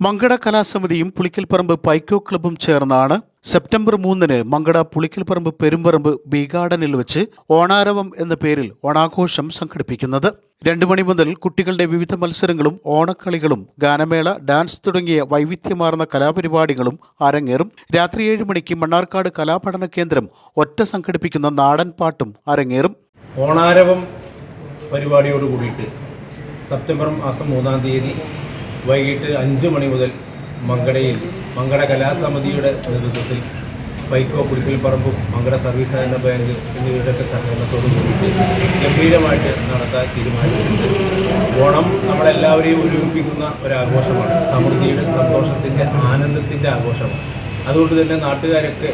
Mankada കലാസമിതിയും പുളിക്കൽപ്പറമ്പ് പൈക്കോ ക്ലബും ചേർന്നാണ് സെപ്റ്റംബർ മൂന്നിന് മങ്കട പുളിക്കൽപ്പറമ്പ് പെരുമ്പറമ്പ് ബി ഗാർഡനിൽ വെച്ച് ഓണാരവം എന്ന പേരിൽ ഓണാഘോഷം സംഘടിപ്പിക്കുന്നത്. രണ്ടു മണി മുതൽ കുട്ടികളുടെ വിവിധ മത്സരങ്ങളും ഓണക്കളികളും ഗാനമേള ഡാൻസ് തുടങ്ങിയ വൈവിധ്യമാർന്ന കലാപരിപാടികളും അരങ്ങേറും. രാത്രി ഏഴ് മണിക്ക് മണ്ണാർക്കാട് കലാപഠന കേന്ദ്രം ഒറ്റ സംഘടിപ്പിക്കുന്ന നാടൻ പാട്ടും അരങ്ങേറും. ഓണാരവം പരിപാടിയോട് കൂടിയിട്ട് സെപ്റ്റംബർ മാസം മൂന്നാം തീയതി വൈകിട്ട് അഞ്ച് മണി മുതൽ മങ്കടയിൽ മങ്കട കലാസമിതിയുടെ നേതൃത്വത്തിൽ വൈക്കോ പുലിക്കൽപ്പറമ്പും മങ്കട സർവീസ് സഹകരണ ബാങ്ക് എന്നിവരുടെയൊക്കെ സഹകരണത്തോട് കൂടിയിട്ട് ഗംഭീരമായിട്ട് നടത്താൻ തീരുമാനിച്ചിട്ടുണ്ട്. ഓണം നമ്മളെല്ലാവരെയും ഒരുമിപ്പിക്കുന്ന ഒരാഘോഷമാണ്. സമൃദ്ധിയുടെ സന്തോഷത്തിന്റെ ആനന്ദത്തിന്റെ ആഘോഷമാണ്. അതുകൊണ്ട് തന്നെ നാട്ടുകാരൊക്കെ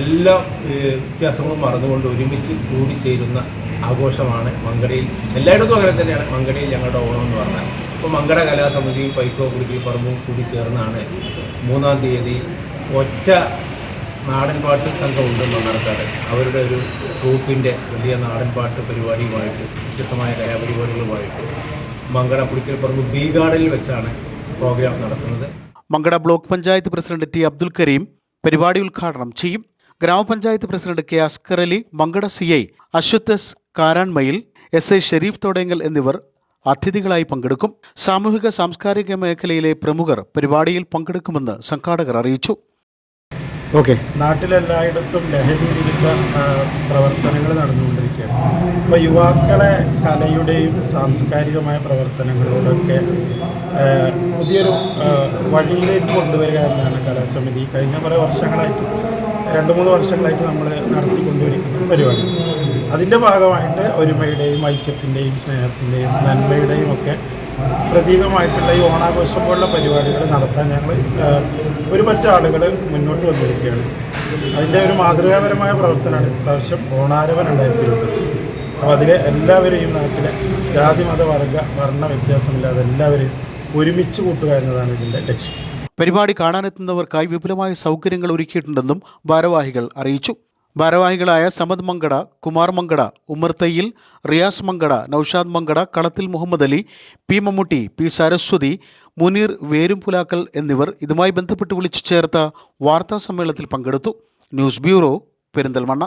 എല്ലാ വ്യത്യാസങ്ങളും മറന്നുകൊണ്ട് ഒരുമിച്ച് കൂടിച്ചേരുന്ന ആഘോഷമാണ് മങ്കടയിൽ. എല്ലായിടത്തും അങ്ങനെ തന്നെയാണ് മങ്കടയിൽ ഞങ്ങളുടെ ഓണം എന്ന് പറഞ്ഞാൽ. അപ്പോൾ മങ്കട കലാസമിതിയും പൈക്കോ കുടുക്കി പറമ്പും കൂടി ചേർന്നാണ് മൂന്നാം തീയതി ഒറ്റ നാടൻപാട്ട് സംഘമുണ്ട് മണ്ണാർക്കാട് അവരുടെ ഒരു ട്രൂപ്പിന്റെ വലിയ നാടൻപാട്ട് പരിപാടിയുമായിട്ട് വ്യത്യസ്തമായ കലാപരിപാടികളുമായിട്ട് മങ്കട പുളിക്കൽ പറമ്പ് ബി ഗാർഡനിൽ വെച്ചാണ് പ്രോഗ്രാം നടത്തുന്നത്. Mankada block panchayat president T Abdul Kareem പരിപാടി ഉദ്ഘാടനം ചെയ്യും. ഗ്രാമപഞ്ചായത്ത് president K Askar Ali Mankada C I Ashwath S കാരാൺമയിൽ S I Sherif Thodenkal എന്നിവർ അതിഥികളായി പങ്കെടുക്കും. സാമൂഹിക സാംസ്കാരിക മേഖലയിലെ പ്രമുഖർ പരിപാടിയിൽ പങ്കെടുക്കുമെന്ന് സംഘാടകർ അറിയിച്ചു. ഓക്കെ. നാട്ടിലെല്ലായിടത്തും ലഹരി വിരുദ്ധ പ്രവർത്തനങ്ങൾ നടന്നുകൊണ്ടിരിക്കുകയാണ്. അപ്പോൾ യുവാക്കളെ കലയുടെയും സാംസ്കാരികമായ പ്രവർത്തനങ്ങളോടൊക്കെ പുതിയൊരു വഴിയിലേക്ക് കൊണ്ടുവരിക എന്നാണ് കലാസമിതി. കഴിഞ്ഞ കുറേ വർഷങ്ങളായിട്ട് രണ്ട് മൂന്ന് വർഷങ്ങളായിട്ട് നമ്മൾ നടത്തിക്കൊണ്ടുവരിക്കുന്ന പരിപാടി. അതിന്റെ ഭാഗമായിട്ട് ഒരുമയുടെയും ഐക്യത്തിന്റെയും സ്നേഹത്തിന്റെയും നന്മയുടെയും ഒക്കെ പ്രതീകമായിട്ടുള്ള ഈ ഓണാഘോഷം പോലുള്ള പരിപാടികൾ നടത്താൻ ഞങ്ങൾ ഒരു പറ്റ ആളുകൾ മുന്നോട്ട് വന്നിരിക്കുകയാണ്. അതിന്റെ ഒരു മാതൃകാപരമായ പ്രവർത്തനമാണ് ഇപ്രാവശ്യം ഓണാരവൻ രണ്ടായിരത്തി ഇരുപത്തഞ്ച്. അപ്പോൾ അതിലെ എല്ലാവരെയും നാട്ടിലെ ജാതി മത വർഗ വർണ വ്യത്യാസമില്ലാതെ എല്ലാവരെയും ഒരുമിച്ച് കൂട്ടുക എന്നതാണ് ഇതിന്റെ ലക്ഷ്യം. പരിപാടി കാണാനെത്തുന്നവർക്കായി വിപുലമായ സൗകര്യങ്ങൾ ഒരുക്കിയിട്ടുണ്ടെന്നും ഭാരവാഹികൾ അറിയിച്ചു. ഭാരവാഹികളായ സമദ് മങ്കട കുമാർ മങ്കട ഉമർ തയ്യിൽ റിയാസ് മങ്കട നൌഷാദ് മങ്കട കളത്തിൽ മുഹമ്മദ് അലി പി മമ്മൂട്ടി പി സരസ്വതി മുനീർ വേരുംപുലാക്കൽ എന്നിവർ ഇതുമായി ബന്ധപ്പെട്ട് വിളിച്ചു ചേർത്ത വാർത്താ സമ്മേളനത്തിൽ പങ്കെടുത്തു. News bureau Perinthalmanna.